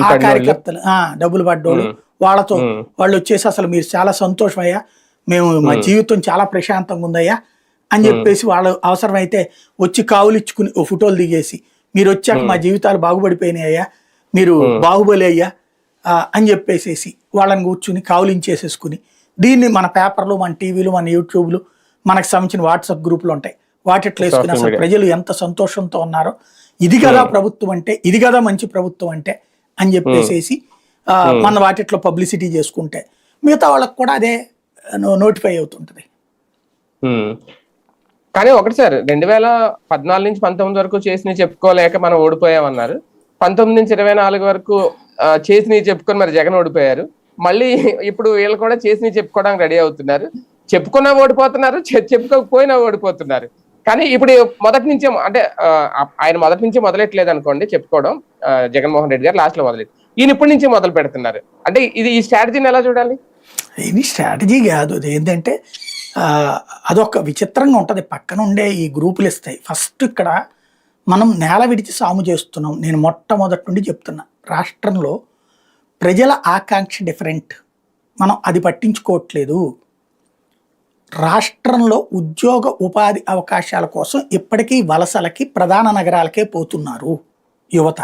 ఆ. కార్యకర్తలు డబ్బులు పడ్డోళ్ళు. వాళ్ళతో. వాళ్ళు వచ్చేసి అసలు మీరు చాలా సంతోషమయ్యా మేము మా జీవితం చాలా ప్రశాంతంగా ఉందయ్యా అని చెప్పేసి వాళ్ళు అవసరమైతే వచ్చి కావులు ఇచ్చుకుని ఓ ఫోటోలు దిగేసి మీరు వచ్చాక మా జీవితాలు బాగుపడిపోయినాయి అయ్యా మీరు బాహుబలి అయ్యా అని చెప్పేసేసి వాళ్ళని కూర్చుని కావులించేసేసుకుని దీన్ని మన పేపర్లు మన టీవీలు మన యూట్యూబ్లు మనకు సంబంధించిన వాట్సాప్ గ్రూపులు ఉంటాయి వాటిట్లో వేసుకుని అసలు. ప్రజలు ఎంత సంతోషంతో ఉన్నారో ఇది కదా ప్రభుత్వం అంటే ఇది కదా మంచి ప్రభుత్వం అంటే అని చెప్పేసేసి మన వాటిట్లో పబ్లిసిటీ చేసుకుంటే మిగతా వాళ్ళకి కూడా అదే నోటిఫై అవుతుంటది. కానీ ఒకటి సార్ రెండు వేల పద్నాలుగు నుంచి పంతొమ్మిది వరకు చేసినవి చెప్పుకోలేక మనం ఓడిపోయామన్నారు. పంతొమ్మిది నుంచి ఇరవై నాలుగు వరకు చేసినవి చెప్పుకొని మరి జగన్ ఓడిపోయారు. మళ్ళీ ఇప్పుడు వీళ్ళు కూడా చేసినవి చెప్పుకోవడానికి రెడీ అవుతున్నారు. చెప్పుకున్నా ఓడిపోతున్నారు చెప్పుకోకపోయినా ఓడిపోతున్నారు. కానీ ఇప్పుడు మొదటి నుంచే అంటే ఆయన మొదటి నుంచి మొదలెట్టలేదు అనుకోండి చెప్పుకోవడం జగన్మోహన్ రెడ్డి గారు లాస్ట్లో మొదలెట్టి. ఈయన ఇప్పటి నుంచి మొదలు పెడుతున్నారు. అంటే ఇది ఈ స్ట్రాటజీని ఎలా చూడాలి? ఇది స్ట్రాటజీ కాదు. అది ఏంటంటే అదొక విచిత్రంగా ఉంటుంది. పక్కన ఉండే ఈ గ్రూపులు ఇస్తాయి. ఫస్ట్ ఇక్కడ మనం నేల విడిచి సాము చేస్తున్నాం. నేను మొట్టమొదటి నుండి చెప్తున్నా. రాష్ట్రంలో ప్రజల ఆకాంక్ష డిఫరెంట్ మనం అది పట్టించుకోవట్లేదు. రాష్ట్రంలో ఉద్యోగ ఉపాధి అవకాశాల కోసం ఇప్పటికీ వలసలకి ప్రధాన నగరాలకే పోతున్నారు. యువత